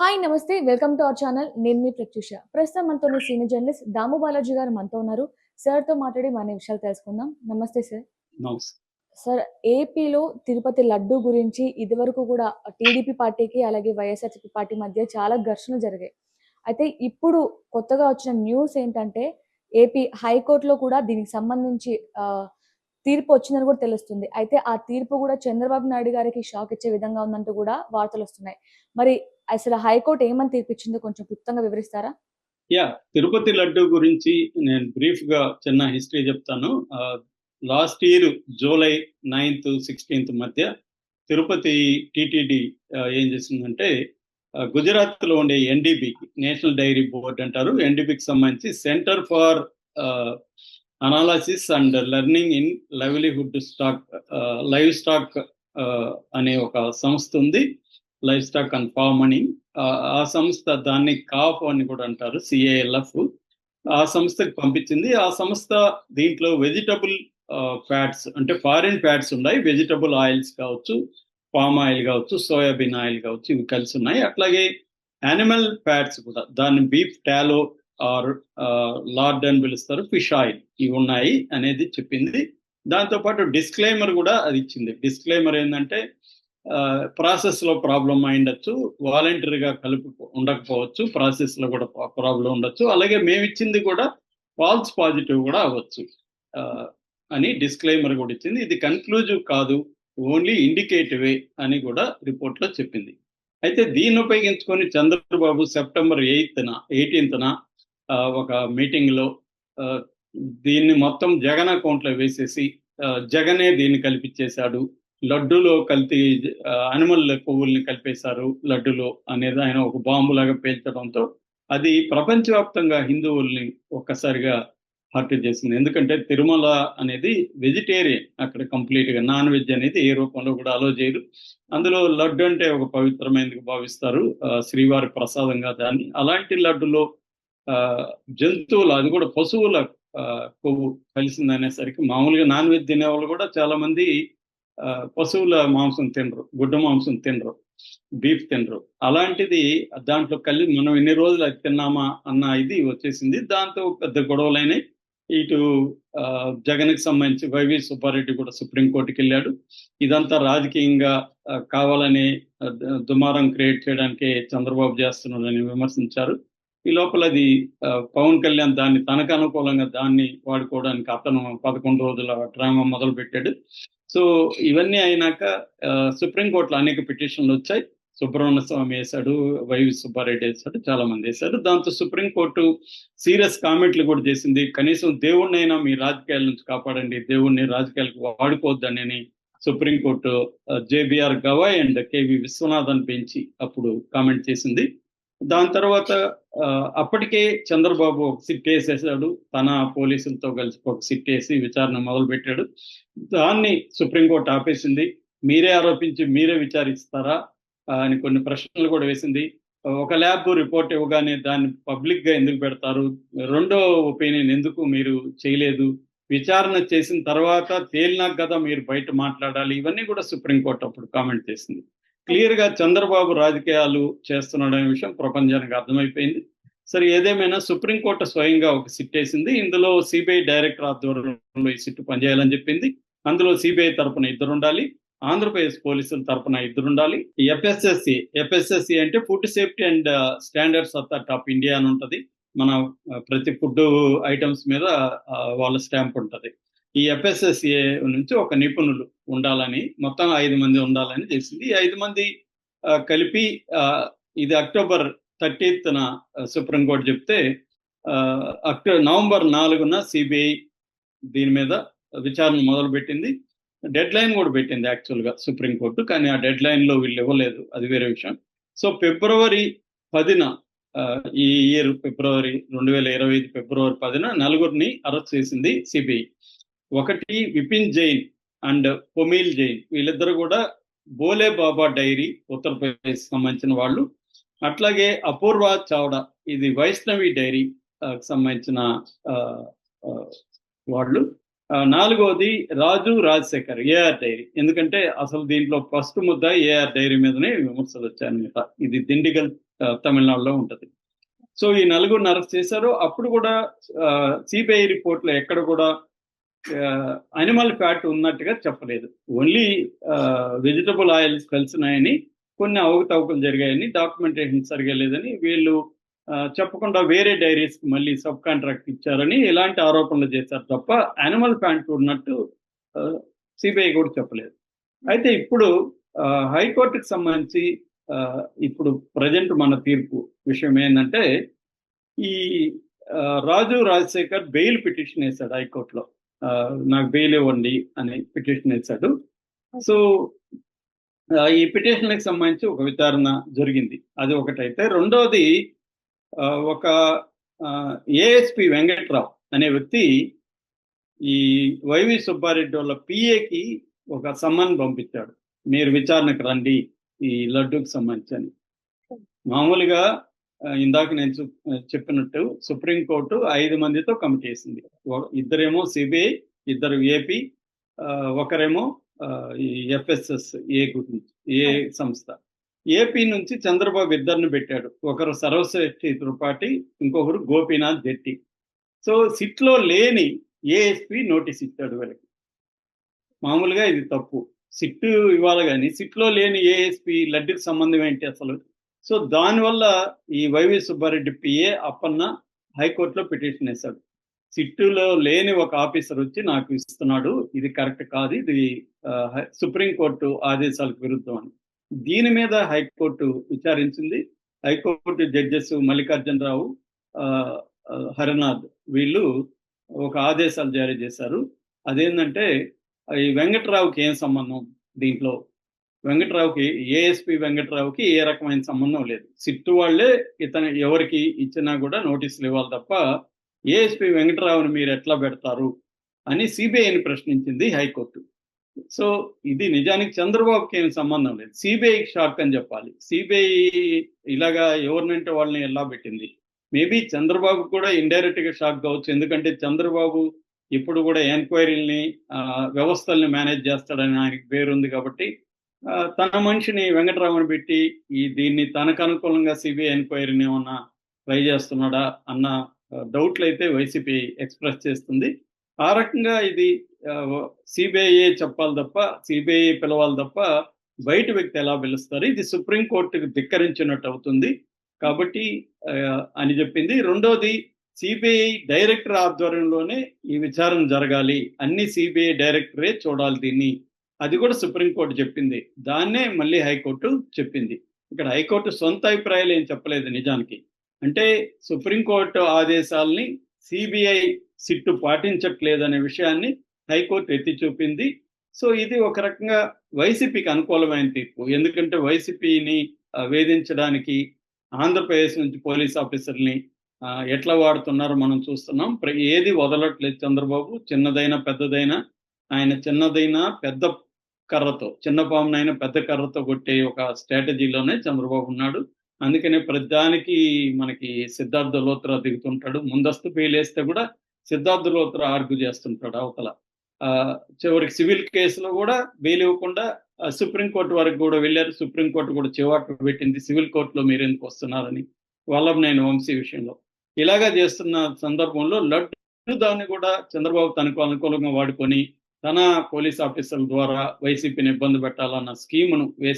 Hi నమస్తే. Welcome to our channel. నేను మీ ప్రత్యూష. ప్రస్తుతం మనతో సీనియర్ జర్నలిస్ట్ దాము బాలాజీ గారు మనతో ఉన్నారు. సార్తో మాట్లాడి మన విషయాలు తెలుసుకుందాం. నమస్తే సార్. సార్ ఏపీలో తిరుపతి లడ్డు గురించి ఇదివరకు కూడా టీడీపీ పార్టీకి అలాగే వైఎస్ఆర్సీపీ పార్టీ మధ్య చాలా ఘర్షణలు జరిగాయి. అయితే ఇప్పుడు కొత్తగా వచ్చిన న్యూస్ ఏంటంటే ఏపీ హైకోర్టులో కూడా దీనికి సంబంధించి తీర్పు వచ్చిందని కూడా తెలుస్తుంది. అయితే ఆ తీర్పు కూడా చంద్రబాబు నాయుడు గారికి షాక్ ఇచ్చే విధంగా ఉందంటూ కూడా వార్తలు వస్తున్నాయి. మరి అసలు హైకోర్టు ఏమని తీర్పిచ్చిందో కొంచెం క్లుప్తంగా వివరిస్తారా? యా తిరుపతి లడ్డు గురించి నేను బ్రీఫ్గా చిన్న హిస్టరీ చెప్తాను. Last year July ninth sixteenth మధ్య తిరుపతి టిటిడి ఏం చేసిందంటే గుజరాత్లో ఉండే ఎన్డీబీ నేషనల్ డైరీ బోర్డ్ అంటారు ఎన్డీబీకి సంబంధించి centre for analysis and learning in livelihood stock livestock అనే ఒక సంస్థ ఉంది. లైవ్ స్టాక్ అండ్ ఫామ్ అని. ఆ ఆ సంస్థ దాన్ని కాఫ్ అని కూడా అంటారు సిఏఎల్ఎఫ్ ఆ సంస్థకి పంపించింది. ఆ సంస్థ దీంట్లో వెజిటబుల్ ఫ్యాట్స్ అంటే ఫారిన్ ఫ్యాట్స్ ఉన్నాయి. వెజిటబుల్ ఆయిల్స్ కావచ్చు పామ్ ఆయిల్ కావచ్చు సోయాబీన్ ఆయిల్ కావచ్చు ఇవి కలిసి ఉన్నాయి. అట్లాగే యానిమల్ ఫ్యాట్స్ కూడా దాన్ని బీఫ్ టాలో ఆర్ లార్డ్ అని పిలుస్తారు. ఫిష్ ఆయిల్ ఇవి ఉన్నాయి అనేది చెప్పింది. దాంతోపాటు డిస్క్లైమర్ కూడా అది ఇచ్చింది. డిస్క్లైమర్ ఏంటంటే ప్రాసెస్లో ప్రాబ్లం అయిండొచ్చు వాలంటరీగా కలిపి ఉండకపోవచ్చు ప్రాసెస్లో కూడా ప్రాబ్లం ఉండొచ్చు. అలాగే మేము ఇచ్చింది కూడా ఫాల్స్ పాజిటివ్ కూడా అవ్వచ్చు. ఆ, అని డిస్క్లైమర్ కూడా ఇచ్చింది. ఇది కన్క్లూజివ్ కాదు ఓన్లీ ఇండికేటివే అని కూడా రిపోర్ట్లో చెప్పింది. అయితే దీన్ని ఉపయోగించుకొని చంద్రబాబు సెప్టెంబర్ ఎయిత్న ఎయిటీన్త్న ఒక మీటింగ్లో దీన్ని మొత్తం జగన్ అకౌంట్లో వేసేసి జగనే దీన్ని కల్పించేశాడు. లడ్డూలో కలిపి అనిమల్ కొవ్వుల్ని కలిపేశారు లడ్డులో అనేది ఆయన ఒక బాంబు లాగా పేల్చడంతో. అది ప్రపంచవ్యాప్తంగా హిందువుల్ని ఒక్కసారిగా హర్ట్ చేసింది. ఎందుకంటే తిరుమల అనేది వెజిటేరియన్ అక్కడ కంప్లీట్గా నాన్ వెజ్ అనేది ఏ రూపంలో కూడా అలో చేయరు. అందులో లడ్డు అంటే ఒక పవిత్రమైనది భావిస్తారు? శ్రీవారి ప్రసాదంగా దాన్ని అలాంటి లడ్డులో ఆ, జంతువుల అది కూడా పశువుల కొవ్వు కలిసిందనేసరికి మామూలుగా నాన్ వెజ్ తినే వాళ్ళు కూడా చాలా మంది పశువుల మాంసం తినరు గుడ్డ మాంసం తినరు బీఫ్ తినరు. అలాంటిది దాంట్లో కలిసి మనం ఎన్ని రోజులు అది తిన్నామా అన్న ఇది వచ్చేసింది. దాంతో పెద్ద గొడవలైనాయి. ఇటు ఆ, జగన్కి సంబంధించి వైవి సుబ్బారెడ్డి కూడా సుప్రీంకోర్టుకి వెళ్ళాడు. ఇదంతా రాజకీయంగా కావాలని దుమారం క్రియేట్ చేయడానికి చంద్రబాబు చేస్తున్నాడని విమర్శించారు. ఈ లోపల అది పవన్ కళ్యాణ్ దాన్ని తనకు అనుకూలంగా దాన్ని వాడుకోవడానికి అతను పదకొండు రోజుల డ్రామా మొదలు పెట్టాడు సో ఇవన్నీ అయినాక సుప్రీంకోర్టులో అనేక పిటిషన్లు వచ్చాయి. సుబ్రహ్మణ్య స్వామి వేశాడు వైవి సుబ్బారెడ్డి వేశాడు చాలా మంది వేశారు. దాంతో సుప్రీంకోర్టు సీరియస్ కామెంట్లు కూడా చేసింది. కనీసం దేవుణ్ణైనా మీ రాజకీయాల నుంచి కాపాడండి దేవుణ్ణి రాజకీయాలకు వాడుకోవద్దని supreme court JBR Gavai and KV Viswanathan పెంచి అప్పుడు కామెంట్ చేసింది. దాని తర్వాత అప్పటికే చంద్రబాబు ఒక సిట్ వేసేసాడు. తన పోలీసులతో కలిసి ఒక సిట్ వేసి విచారణ మొదలు పెట్టాడు దాన్ని సుప్రీంకోర్టు ఆపేసింది. మీరే ఆరోపించి మీరే విచారిస్తారా? అని కొన్ని ప్రశ్నలు కూడా వేసింది. ఒక ల్యాబ్ రిపోర్ట్ ఇవ్వగానే దాన్ని పబ్లిక్గా ఎందుకు పెడతారు? రెండో ఒపీనియన్ ఎందుకు మీరు చేయలేదు? విచారణ చేసిన తర్వాత తేలినాక కదా మీరు బయట మాట్లాడాలి? ఇవన్నీ కూడా సుప్రీంకోర్టు అప్పుడు కామెంట్ చేసింది. క్లియర్గా చంద్రబాబు రాజకీయాలు చేస్తున్నాడనే విషయం ప్రపంచానికి అర్థమైపోయింది. సరే ఏదేమైనా సుప్రీంకోర్టు స్వయంగా ఒక సిట్ వేసింది. ఇందులో సిబిఐ డైరెక్టర్ ఆధ్వర్యంలో ఈ సిట్ పనిచేయాలని చెప్పింది. అందులో సిబిఐ తరపున ఇద్దరు ఉండాలి ఆంధ్రప్రదేశ్ పోలీసుల తరపున ఇద్దరు ఉండాలి ఎఫ్ఎస్ఎస్సి ఎఫ్ఎస్ఎస్సి అంటే food safety and standards authority of India అని ఉంటది. మన ప్రతి ఫుడ్ ఐటమ్స్ మీద వాళ్ళ స్టాంప్ ఉంటది. ఈ ఎఫ్ఎస్ఎస్ఏ నుంచి ఒక నిపుణులు ఉండాలని మొత్తం ఐదు మంది ఉండాలని చేసింది ఈ ఐదు మంది కలిపి ఇది అక్టోబర్ థర్టీత్న సుప్రీంకోర్టు చెప్తే అక్టో నవంబర్ నాలుగున సిబిఐ దీని మీద విచారణ మొదలు పెట్టింది డెడ్ లైన్ కూడా పెట్టింది యాక్చువల్గా సుప్రీంకోర్టు కానీ ఆ డెడ్ లైన్లో వీళ్ళు ఇవ్వలేదు. అది వేరే విషయం. సో ఫిబ్రవరి పదిన ఈ ఇయర్ ఫిబ్రవరి రెండు వేల ఇరవై ఐదు ఫిబ్రవరి పదిన నలుగురిని అరెస్ట్ చేసింది సిబిఐ. ఒకటి విపిన్ జైన్ అండ్ పొమీల్ జైన్. వీళ్ళిద్దరు కూడా బోలే బాబా డైరీ ఉత్తరప్రదేశ్ సంబంధించిన వాళ్ళు. అట్లాగే అపూర్వ చావ్డా ఇది వైష్ణవి డైరీ సంబంధించిన ఆ, వాళ్ళు. ఆ, నాలుగోది రాజు రాజశేఖర్ ఏఆర్ డైరీ. ఎందుకంటే అసలు దీంట్లో ఫస్ట్ ముద్ద ఏఆర్ డైరీ మీదనే విమర్శలు వచ్చాయన్నమాట. ఇది దిండిగల్ తమిళనాడులో ఉంటది. సో ఈ నలుగురిని అరెస్ట్ చేశారు. అప్పుడు కూడా సిబిఐ రిపోర్ట్లో ఎక్కడ కూడా అనిమల్ ఫ్యాట్ ఉన్నట్టుగా చెప్పలేదు. ఓన్లీ వెజిటబుల్ ఆయిల్స్ కలిసినాయని కొన్ని అవకతవకలు జరిగాయని డాక్యుమెంటేషన్ సరిగా లేదని వీళ్ళు చెప్పకుండా వేరే డైరీస్ మళ్ళీ సబ్ కాంట్రాక్ట్ ఇచ్చారని ఇలాంటి ఆరోపణలు చేశారు తప్ప యానిమల్ ప్యాంట్ ఉన్నట్టు సిబిఐ కూడా చెప్పలేదు. అయితే ఇప్పుడు హైకోర్టుకు సంబంధించి ఇప్పుడు ప్రజెంట్ మన తీర్పు విషయం ఏంటంటే ఈ రాజు రాజశేఖర్ బెయిల్ పిటిషన్ వేశాడు హైకోర్టులో. నాకు బెయిల్ ఇవ్వండి అని పిటిషన్ ఇచ్చాడు. సో ఈ పిటిషన్కి సంబంధించి ఒక విచారణ జరిగింది. అది ఒకటైతే రెండోది ఆ, ఒక ఏఎస్పి వెంకట్రావు అనే వ్యక్తి ఈ వైవి సుబ్బారెడ్డి వాళ్ళ పిఏకి ఒక సమ్మన్ పంపించాడు. మీరు విచారణకు రండి ఈ లడ్డూకి సంబంధించి అని మామూలుగా ఇందాక నేను చెప్- చెప్పినట్టు సుప్రీంకోర్టు ఐదు మందితో కమిటీ వేసింది. ఇద్దరేమో సిబిఐ ఇద్దరు ఏపీ ఒకరేమో ఈ ఎఫ్ఎస్ఎస్ ఏ గురించి ఏ సంస్థ. ఏపీ నుంచి చంద్రబాబు ఇద్దరిని పెట్టాడు. ఒకరు సర్వశ్రేష్ఠి త్రిపాఠి ఇంకొకరు గోపీనాథ్ జెట్టి సో సిట్లో లేని ఏఎస్పి నోటీస్ ఇచ్చాడు వీళ్ళకి. మామూలుగా ఇది తప్పు. సిట్ ఇవ్వాలి కానీ సిట్లో లేని ఏఎస్పి లడ్డుకి సంబంధం ఏంటి అసలు? సో దానివల్ల ఈ వైవి సుబ్బారెడ్డి పిఏ అప్పన్న హైకోర్టులో పిటిషన్ వేశాడు. సిట్టులో లేని ఒక ఆఫీసర్ వచ్చి నాకు ఇస్తున్నాడు. ఇది కరెక్ట్ కాదు. ఇది సుప్రీంకోర్టు ఆదేశాలకు విరుద్ధం అని. దీని మీద హైకోర్టు విచారించింది. హైకోర్టు జడ్జెస్ మల్లికార్జునరావు ఆ, హరినాథ్ వీళ్ళు ఒక ఆదేశాలు జారీ చేశారు. అదేంటంటే ఈ వెంకట్రావుకి ఏం సంబంధం దీంట్లో? వెంకట్రావుకి ఏఎస్పి వెంకట్రావుకి ఏ రకమైన సంబంధం లేదు. సిట్టు వాళ్ళే ఇతను ఎవరికి ఇచ్చినా కూడా నోటీసులు ఇవ్వాలి తప్ప ఏఎస్పి వెంకట్రావుని మీరు ఎట్లా పెడతారు అని సిబిఐని ప్రశ్నించింది హైకోర్టు. సో ఇది నిజానికి చంద్రబాబుకి ఏం సంబంధం లేదు. సిబిఐకి షాక్ అని చెప్పాలి. సిబిఐ ఇలాగా ఎవరినంటే వాళ్ళని ఎలా పెట్టింది? మేబీ చంద్రబాబు కూడా ఇండైరెక్ట్గా షాక్ కావచ్చు. ఎందుకంటే చంద్రబాబు ఇప్పుడు కూడా ఎంక్వైరీల్ని వ్యవస్థల్ని మేనేజ్ చేస్తాడని ఆయనకి పేరుంది కాబట్టి తన మనిషిని వెంకటరామని పెట్టి ఈ దీన్ని తనకు అనుకూలంగా సిబిఐ ఎంక్వైరీని ఏమన్నా ట్రై చేస్తున్నాడా అన్న డౌట్లు అయితే వైసీపీ ఎక్స్ప్రెస్ చేస్తుంది. ఆ రకంగా ఇది సిబిఐ చెప్పాలి తప్ప సిబిఐ పిలవాలి తప్ప బయట వ్యక్తి ఎలా పిలుస్తారు? ఇది సుప్రీంకోర్టుకు ధిక్కరించినట్టు అవుతుంది. కాబట్టి అని చెప్పింది. రెండోది సిబిఐ డైరెక్టర్ ఆధ్వర్యంలోనే ఈ విచారణ జరగాలి. అన్ని సిబిఐ డైరెక్టరే చూడాలి దీన్ని. అది కూడా సుప్రీంకోర్టు చెప్పింది. దాన్నే మళ్ళీ హైకోర్టు చెప్పింది. ఇక్కడ హైకోర్టు సొంత అభిప్రాయాలు ఏం చెప్పలేదు నిజానికి. అంటే సుప్రీంకోర్టు ఆదేశాలని సిబిఐ సిట్టు పాటించట్లేదనే విషయాన్ని హైకోర్టు ఎత్తి చూపింది. సో ఇది ఒక రకంగా వైసీపీకి అనుకూలమైన తీర్పు. ఎందుకంటే వైసీపీని వేధించడానికి ఆంధ్రప్రదేశ్ నుంచి పోలీస్ ఆఫీసర్ని ఎట్లా వాడుతున్నారో మనం చూస్తున్నాం. ప్ర- ఏది వదలట్లేదు చంద్రబాబు. చిన్నదైనా పెద్దదైనా ఆయన చిన్నదైనా పెద్ద కర్రతో చిన్న పామునైనా పెద్ద కర్రతో కొట్టే ఒక స్ట్రాటజీలోనే చంద్రబాబు ఉన్నాడు. అందుకనే ప్రతిదానికి మనకి సిద్ధార్థ లోత్రా దిగుతుంటాడు. ముందస్తు బెయిల్ వేస్తే కూడా సిద్ధార్థ లోత్రా ఆర్గ్యూ చేస్తుంటాడు అవతల. ఆ, చివరికి సివిల్ కేసులో కూడా బెయిల్ ఇవ్వకుండా సుప్రీంకోర్టు వరకు కూడా వెళ్ళారు. సుప్రీంకోర్టు కూడా చివాట్లు పెట్టింది. సివిల్ కోర్టులో మీరు ఎందుకు వస్తున్నారని వల్లభనేని వంశీ విషయంలో. ఇలాగా చేస్తున్న సందర్భంలో లడ్డు దాన్ని కూడా చంద్రబాబు తనకు అనుకూలంగా వాడుకొని తన పోలీస్ ఆఫీసర్ల ద్వారా వైసీపీని ఇబ్బంది పెట్టాలన్న స్కీమును వేసిన